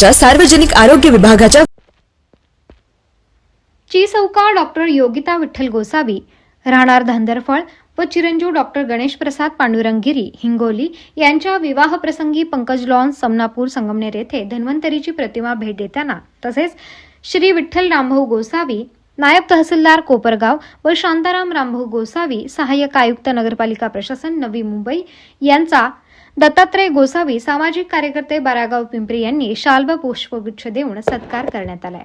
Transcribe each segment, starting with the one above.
महापालिकेच्या सार्वजनिक आरोग्य विभागाच्या ची चिसौका डॉक्टर योगिता विठ्ठल गोसावी राहणार धांदरफळ व चिरंजीव डॉक्टर गणेश प्रसाद पांडुरंगगिरी हिंगोली यांच्या विवाहप्रसंगी पंकज लॉन समनापूर संगमनेर येथे धन्वंतरीची प्रतिमा भेट देताना तसेच श्री विठ्ठल रामभाऊ गोसावी नायब तहसीलदार कोपरगाव व शांताराम रामभाऊ गोसावी सहाय्यक आयुक्त नगरपालिका प्रशासन नवी मुंबई यांचा दत्तात्रय गोसावी सामाजिक कार्यकर्ते बारागाव पिंपरी यांनी शाल पुष्पगुच्छ देऊन सत्कार करण्यात आलाय.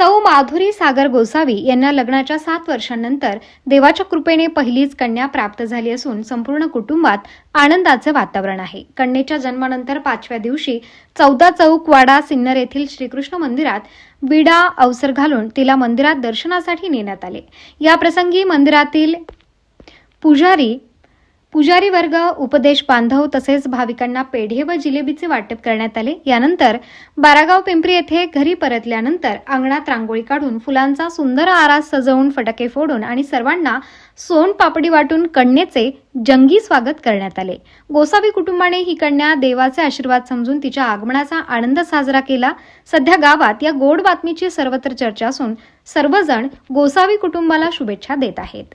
सौ माधुरी सागर गोसावी यांना लग्नाच्या सात वर्षांनंतर देवाच्या कृपेने पहिलीच कन्या प्राप्त झाली असून संपूर्ण कुटुंबात आनंदाचं वातावरण आहे. कन्येच्या जन्मानंतर पाचव्या दिवशी चौदा चौक वाडा सिन्नर येथील श्रीकृष्ण मंदिरात विडा अवसर घालून तिला मंदिरात दर्शनासाठी नेण्यात आले. या प्रसंगी मंदिरातील पुजारी पुजारी वर्ग उपदेश बांधव तसेच भाविकांना पेढे व जिलेबीचे वाटप करण्यात आले. यानंतर बारागाव पिंपरी येथे घरी परतल्यानंतर अंगणात रांगोळी काढून फुलांचा सुंदर आरास सजवून फटाके फोडून आणि सर्वांना सोन पापडी वाटून कन्येचे जंगी स्वागत करण्यात आले. गोसावी कुटुंबाने ही कन्या देवाचे आशीर्वाद समजून तिच्या आगमनाचा आनंद साजरा केला. सध्या गावात या गोड बातमीची सर्वत्र चर्चा असून सर्वजण गोसावी कुटुंबाला शुभेच्छा देत आहेत.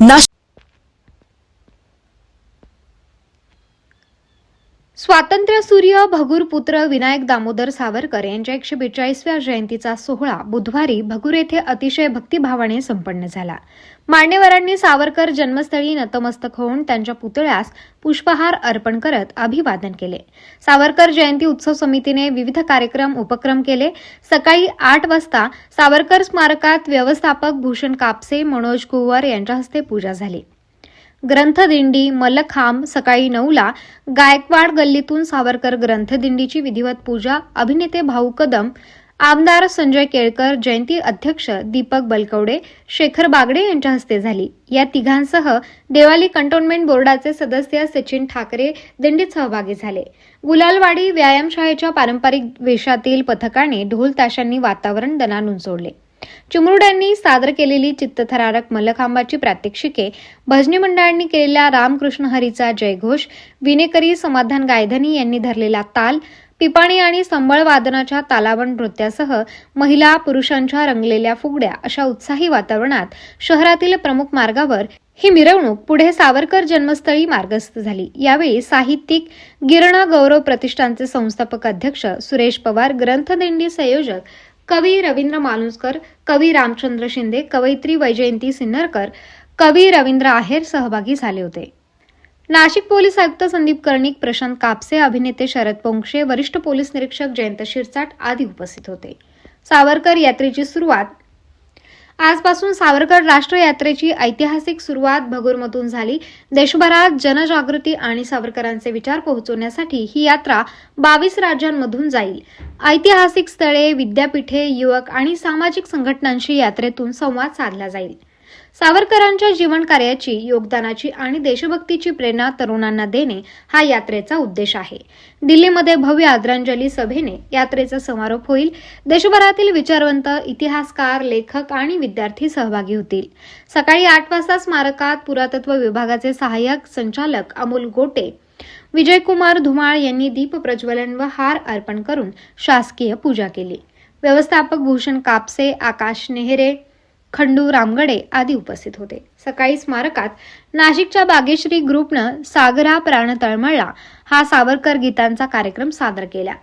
नाशिक स्वातंत्र्यसूर्य भगूरपुत्र विनायक दामोदर सावरकर यांच्या एकशे बेचाळीसव्या जयंतीचा सोहळा बुधवारी भगूर येथे अतिशय भक्तिभावाने संपन्न झाला. मान्यवरांनी सावरकर जन्मस्थळी नतमस्तक होऊन त्यांच्या पुतळ्यास पुष्पहार अर्पण करत अभिवादन केले. सावरकर जयंती उत्सव समितीने विविध कार्यक्रम उपक्रम केले. सकाळी आठ वाजता सावरकर स्मारकात व्यवस्थापक भूषण कापसे मनोज कुवर यांच्या हस्ते पूजा झाली. ग्रंथदिंडी मलखांब सकाळी नऊला गायकवाड गल्लीतून सावरकर ग्रंथदिंडीची विधिवत पूजा अभिनेते भाऊ कदम आमदार संजय केळकर जयंती अध्यक्ष दीपक बलकवडे शेखर बागडे यांच्या हस्ते झाली. या तिघांसह देवाली कंटोन्मेंट बोर्डाचे सदस्य सचिन ठाकरे दिंडीत सहभागी झाले. गुलालवाडी व्यायामशाळेच्या पारंपरिक वेशातील पथकाने ढोल ताशांनी वातावरण दणानून सोडले. चिमुरड्यांनी सादर केलेली चित्तथरारक मल्लखांबाची प्रात्यक्षिके भजनी मंडळांनी केलेल्या रामकृष्ण हरीचा जयघोष विनेकरी समाधान गायधनी यांनी धरलेला ताल पिपाणी आणि संबळ वादनाच्या तालावण नृत्यासह महिला पुरुषांच्या रंगलेल्या फुगड्या अशा उत्साही वातावरणात शहरातील प्रमुख मार्गावर ही मिरवणूक पुढे सावरकर जन्मस्थळी मार्गस्थ झाली. यावेळी साहित्यिक गिरणा गौरव प्रतिष्ठानचे संस्थापक अध्यक्ष सुरेश पवार ग्रंथदिंडी संयोजक कवी रवींद्र मालुसकर कवी रामचंद्र शिंदे कवयित्री वैजयंती सिन्नरकर कवी रवींद्र आहेर सहभागी झाले होते. नाशिक पोलीस आयुक्त संदीप कर्णिक प्रशांत कापसे अभिनेते शरद पोंक्षे वरिष्ठ पोलीस निरीक्षक जयंत शिरसाट आदी उपस्थित होते. सावरकर यात्रेची सुरुवात आजपासून सावरकर राष्ट्र यात्रेची ऐतिहासिक सुरुवात भगूरमधून झाली. देशभरात जनजागृती आणि सावरकरांचे विचार पोहोचवण्यासाठी ही यात्रा बावीस राज्यांमधून जाईल. ऐतिहासिक स्थळे विद्यापीठे युवक आणि सामाजिक संघटनांशी यात्रेतून संवाद साधला जाईल. सावरकरांच्या जीवन कार्याची योगदानाची आणि देशभक्तीची प्रेरणा तरुणांना देणे हा यात्रेचा उद्देश आहे. दिल्लीमध्ये भव्य आदरांजली सभेने यात्रेचा समारोप होईल. देशभरातील विचारवंत इतिहासकार लेखक आणि विद्यार्थी सहभागी होतील. सकाळी आठ वाजता स्मारकात पुरातत्व विभागाचे सहाय्यक संचालक अमोल गोटे विजयकुमार धुमाळ यांनी दीप प्रज्वलन व हार अर्पण करून शासकीय पूजा केली. व्यवस्थापक भूषण कापसे आकाश नेहरे खंडू रामगडे आदी उपस्थित होते. सकाळी स्मारकात नाशिकच्या बागेश्री ग्रुपनं सागरा प्राण तळमळला. हा सावरकर गीतांचा कार्यक्रम सादर केला.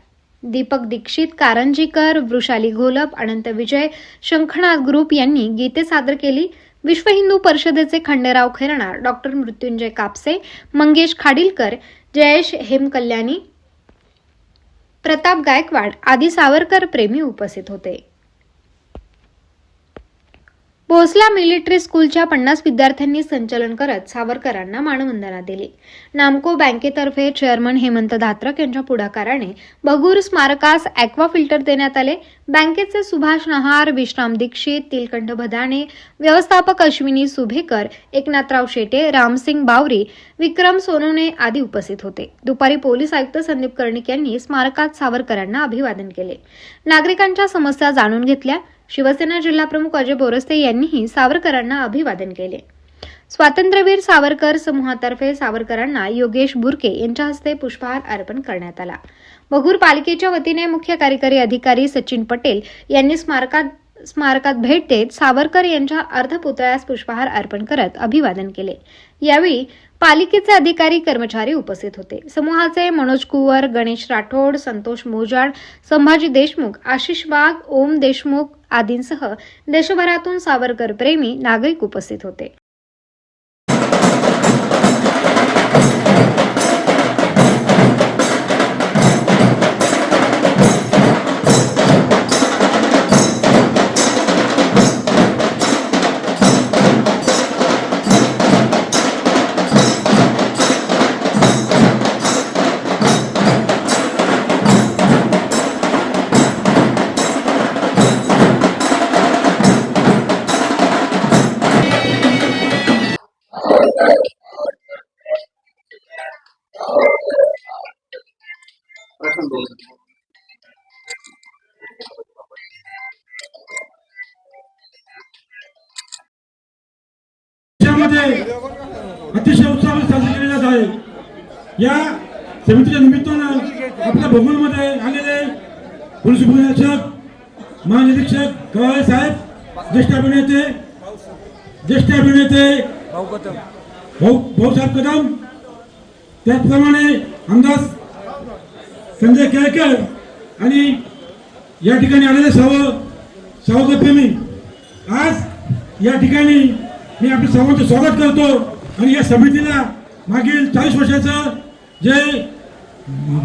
दीपक दीक्षित कारंजीकर वृषाली घोलप अनंत विजय शंखनाथ ग्रुप यांनी गीते सादर केली. विश्व हिंदू परिषदेचे खंडेराव खैरनार डॉक्टर मृत्युंजय कापसे मंगेश खाडीलकर जयेश हेमकल्याणी प्रताप गायकवाड आदी सावरकर प्रेमी उपस्थित होते. भोसला मिलिटरी स्कूलच्या पन्नास विद्यार्थ्यांनी संचलन करत सावरकरांना मानवंदना दिली. नामको बँकेतर्फे चेअरमन हेमंत धात्रक यांच्या पुढाकाराने बगूर स्मारकास ॲक्वा फिल्टर देण्यात आले. बँकेचे सुभाष नहार विश्राम दीक्षित तिलकंठ भदाणे व्यवस्थापक अश्विनी सुभेकर एकनाथराव शेटे रामसिंग बावरी विक्रम सोनवणे आदी उपस्थित होते. दुपारी पोलीस आयुक्त संदीप कर्णिक यांनी स्मारकात सावरकरांना अभिवादन केले. नागरिकांच्या समस्या जाणून घेतल्या. शिवसेना जिल्हाप्रमुख अजय बोरस्ते यांनी यांनीही सावरकरांना अभिवादन केले. स्वातंत्र्यवीर सावरकर समूहातर्फे सावरकरांना योगेश बुरके यांच्या हस्ते पुष्पहार अर्पण करण्यात आला. बघूर पालिकेच्या वतीने मुख्य कार्यकारी अधिकारी सचिन पटेल यांनी स्मारकात स्मारकात भेट देत सावरकर यांच्या अर्धपुतळ्यास पुष्पहार अर्पण करत अभिवादन केले. यावेळी पालिकेचे अधिकारी कर्मचारी उपस्थित होते. समूहाचे मनोज कुवर गणेश राठोड संतोष मोजाड संभाजी देशमुख आशिष वाघ ओम देशमुख आदींसह देशभरातून सावरकर प्रेमी नागरिक उपस्थित होते. या समितीच्या निमित्तानं आपल्या भोगोलमध्ये आलेले पोलीस उपनिरीक्षक महानिरीक्षक गवाळे साहेब ज्येष्ठ अभिनेते ज्येष्ठ अभिनेते भाऊ भाऊसाहेब कदम त्याचप्रमाणे अंदाज संजय केळकर आणि या ठिकाणी आलेले सर्व सावधप्रेमी आज या ठिकाणी मी आपल्या सर्वांचं स्वागत करतो आणि या समितीला मागील चाळीस वर्षाचं जे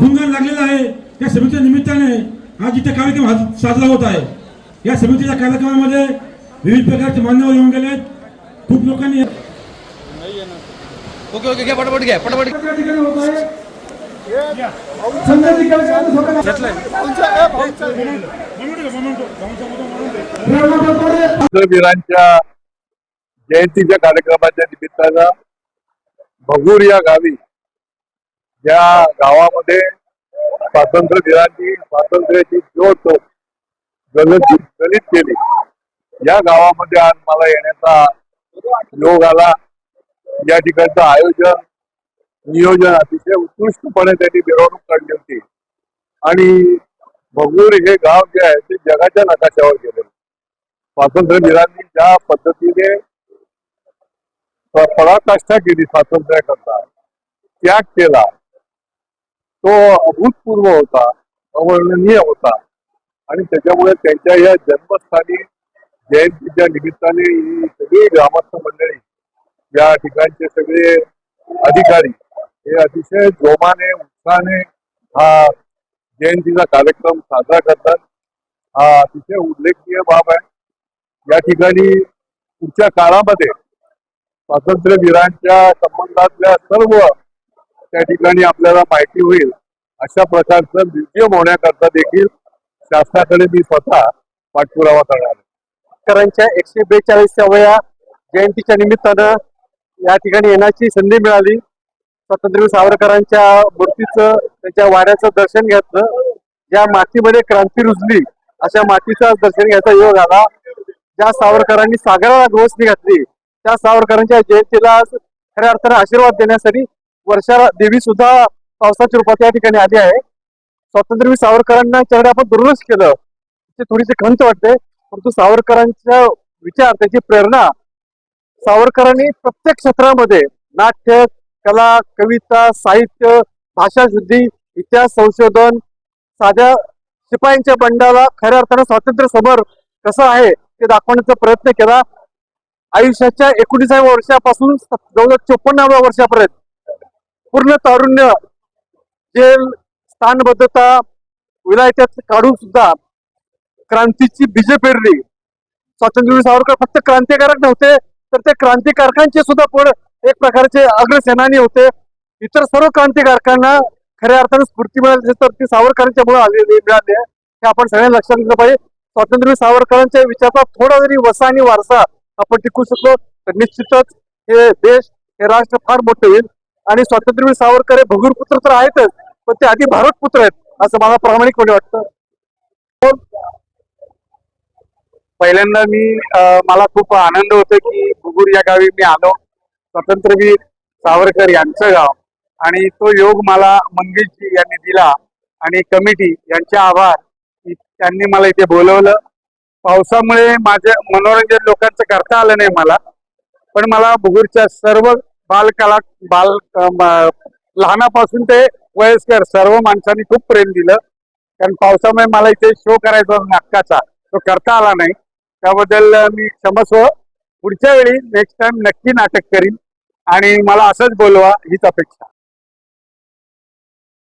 गुणगान लागलेलं आहे त्या समितीच्या निमित्ताने आज इथे कार्यक्रम हा साजरा होत आहे. या समितीच्या कार्यक्रमामध्ये विविध प्रकारचे मान्यवर येऊन गेले खूप लोकांनी ओके ओके घ्या पटापट घ्या पटापट त्या ठिकाणी होत आहे वीरांच्या जयंतीच्या कार्यक्रमाच्या निमित्तानं भगूर या गावी या गावामध्ये स्वातंत्र्य दिनाची स्वातंत्र्याची ज्योत गलित जलित केली. या गावामध्ये आज मला येण्याचा योग आला. या ठिकाणचं आयोजन नियोजन अतिशय उत्कृष्टपणे त्यांनी मिरवणूक काढली होती. आणि भगूर हे गाव जे आहे ते जगाच्या नकाशावर गेले. स्वातंत्र्य दिनांनी ज्या पद्धतीने पराकाष्ठा केली स्वातंत्र्याकरता त्याग केला. तो अभूतपूर्व होता अवर्णनीय होता. आणि त्याच्यामुळे त्यांच्या या जन्मस्थानी जयंतीच्या निमित्ताने ही सगळी ग्रामस्थ मंडळी या ठिकाणचे सगळे अधिकारी हे अतिशय जोमाने उत्साहाने हा जयंतीचा कार्यक्रम साजरा करतात. हा अतिशय उल्लेखनीय बाब आहे. या ठिकाणी पुढच्या काळामध्ये स्वातंत्र्यवीरांच्या संबंधातल्या सर्व त्या ठिकाणी आपल्याला माहिती होईल. अशा प्रकारचं म्युझियम होण्याकरता देखील शासनाकडे मी स्वतः पाठपुरावा करणार शेतकऱ्यांच्या एकशे बेचाळीसाव्या जयंतीच्या निमित्तानं या ठिकाणी येण्याची संधी मिळाली. स्वातंत्र्यवीर सावरकरांच्या मूर्तीचं त्यांच्या वाड्याचं दर्शन घेतलं. ज्या मातीमध्ये क्रांती रुजली अशा मातीचं दर्शन घ्यायचा योग आला. ज्या सावरकरांनी सागराला गवसणी घातली त्या सावरकरांच्या जयंतीला खऱ्या अर्थाने आशीर्वाद देण्यासाठी वर्षा देवी सुद्धा पावसाच्या रूपात या ठिकाणी आली आहे. स्वातंत्र्यवीर सावरकरांना याच्याकडे आपण दुर्लक्ष केलं. ते थोडीशी खंत वाटते. परंतु सावरकरांचा विचार त्याची प्रेरणा सावरकरांनी प्रत्येक क्षेत्रामध्ये नाट्य कला कविता साहित्य भाषा शुद्धी इतिहास संशोधन साध्या शिपायांच्या बंडाला खऱ्या अर्थानं स्वातंत्र्य समोर कसं आहे ते दाखवण्याचा प्रयत्न केला. आयुष्याच्या एकोणीसाव्या वर्षापासून जवळजवळ चोपन्नाव्या वर्षापर्यंत पूर्ण तारुण्य जेल स्थानबद्धता विलायत्यात काढून सुद्धा क्रांतीची बीजे पेरली. स्वातंत्र्यवीर सावरकर फक्त क्रांतिकारक नव्हते तर ते क्रांतिकारकांचे सुद्धा पण एक प्रकारचे अग्रसेनानी होते. इतर सर्व क्रांतिकारकांना खऱ्या अर्थाने स्फूर्ती मिळाली तर ती सावरकरांच्या मुळे आलेली मिळाली आहे. हे आपण सगळ्यांना लक्षात घेतलं पाहिजे. स्वातंत्र्यवीर सावरकरांच्या विचाराचा थोडा जरी वसा आणि वारसा आपण टिकू शकलो तर निश्चितच हे देश हे राष्ट्र फार मोठं होईल. आणि स्वातंत्र्यवीर सावरकर हे भगूर पुत्र तर आहेतच पण ते आधी भारत पुत्र आहेत असं मला प्रामाणिकपणे वाटतं. पहिल्यांदा मी मला खूप आनंद होतो की भुगूर या गावी मी आलो. स्वातंत्र्यवीर सावरकर यांचं गाव. आणि तो योग मला मंगेशजी यांनी दिला आणि कमिटी यांचे आभार. त्यांनी मला इथे बोलवलं. पावसामुळे माझ्या मनोरंजन लोकांचं करता आलं नाही मला पण मला भुगूरच्या सर्व बालकला बाल लहानापासून ते वयस्कर सर्व माणसांनी खूप प्रेम दिलं. कारण पावसामुळे मला इथे शो करायचा नाटकाचा तो करता आला नाही. त्याबद्दल मी क्षमस्व. पुढच्या वेळी नेक्स्ट टाइम नक्की नाटक करीन. आणि मला असंच बोलवा हीच अपेक्षा.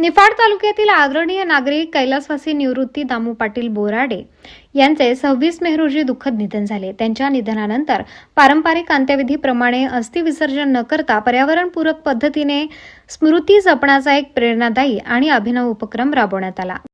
निफाड तालुक्यातील आदरणीय नागरिक कैलासवासी निवृत्ती दामू पाटील बोराडे यांचे सव्वीस मे रोजी दुःखद निधन झाले. त्यांच्या निधनानंतर पारंपरिक अंत्यविधीप्रमाणे अस्थिविसर्जन न करता पर्यावरणपूरक पद्धतीने स्मृती जपण्याचा एक प्रेरणादायी आणि अभिनव उपक्रम राबवण्यात आला.